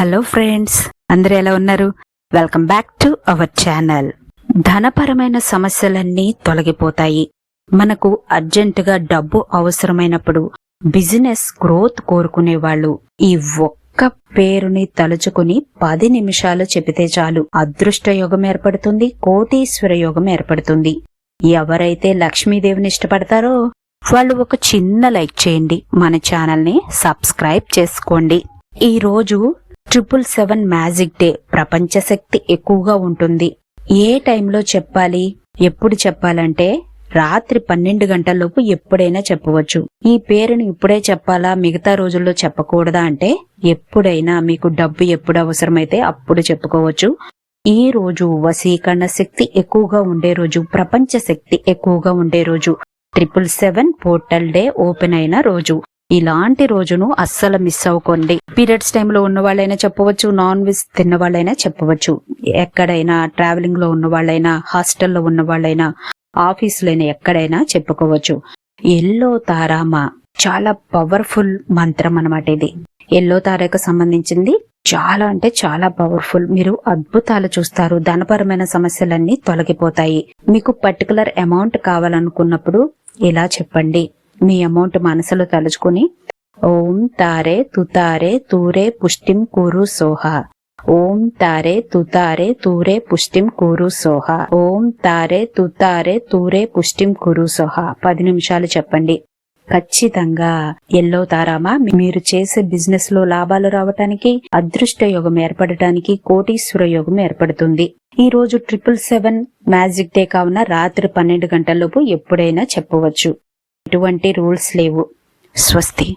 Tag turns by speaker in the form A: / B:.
A: Hello friends అందరూ ఎలా ఉన్నారు? Welcome back to our channel. ధనపరమైన సమస్యలన్నీ తొలగిపోతాయి. మనకు అర్జెంటుగా డబ్బు అవసరమైనప్పుడు బిజినెస్ గ్రోత్ కోరుకునే వాళ్ళు ఈ ఒక్క పేరుని తలుచుకుని పది నిమిషాలు చెబితే చాలు అదృష్ట యోగం ఏర్పడుతుంది కోటీశ్వర యోగం ఏర్పడుతుంది. ఎవరైతే లక్ష్మీదేవిని ఇష్టపడతారో వాళ్ళు ఒక చిన్న లైక్ చేయండి. మన ఛానల్ని సబ్స్క్రైబ్ చేసుకోండి. ఈ రోజు ట్రిపుల్ సెవెన్ మ్యాజిక్ డే ప్రపంచ శక్తి ఎక్కువగా ఉంటుంది. ఏ టైంలో చెప్పాలి? ఎప్పుడు చెప్పాలంటే రాత్రి పన్నెండు గంటలలోపు ఎప్పుడైనా చెప్పవచ్చు. ఈ పేరుని ఇప్పుడే చెప్పాలా? మిగతా రోజుల్లో చెప్పకూడదా అంటే ఎప్పుడైనా మీకు డబ్బు ఎప్పుడు అవసరమైతే అప్పుడు చెప్పుకోవచ్చు. ఈ రోజు వశీకరణ శక్తి ఎక్కువగా ఉండే రోజు ప్రపంచ శక్తి ఎక్కువగా ఉండే రోజు triple seven portal day open అయిన రోజు. ఇలాంటి రోజును అస్సలు మిస్ అవ్వకండి. పీరియడ్స్ టైంలో ఉన్న వాళ్ళైనా చెప్పవచ్చు నాన్ వెజ్ తిన్న వాళ్ళైనా చెప్పవచ్చు. ఎక్కడైనా ట్రావెలింగ్లో ఉన్న వాళ్ళైనా హాస్టల్లో ఉన్న వాళ్ళైనా ఆఫీసులైనా ఎక్కడైనా చెప్పుకోవచ్చు. ఎల్లో తారామ చాలా పవర్ఫుల్ మంత్రం అన్నమాట ఇది. ఎల్లో తారకు సంబంధించింది చాలా అంటే చాలా పవర్ఫుల్ మీరు అద్భుతాలు చూస్తారు ధనపరమైన సమస్యలన్నీ తొలగిపోతాయి. మీకు పర్టికులర్ అమౌంట్ కావాలనుకున్నప్పుడు ఇలా చెప్పండి. మీ అమౌంట్ మనసులో తలుచుకుని ఓం తారే తుతారే తూరే పుష్టిం కూరు సోహ. ఓం తారే తుతారే తూరే పుష్టిం కూరు సోహ. ఓం తారే తుతారే తూరే పుష్టిం కురు సోహ. పది నిమిషాలు చెప్పండి. ఖచ్చితంగా ఎల్లో తారామా మీరు చేసే బిజినెస్లో లాభాలు రావటానికి అదృష్ట యోగం ఏర్పడటానికి కోటీశ్వర యోగం ఏర్పడుతుంది. ఈ రోజు ట్రిపుల్ సెవెన్ మ్యాజిక్ డే కావున రాత్రి పన్నెండు గంటలలోపు ఎప్పుడైనా చెప్పవచ్చు. ఎటువంటి రూల్స్ లేవు. స్వస్తి.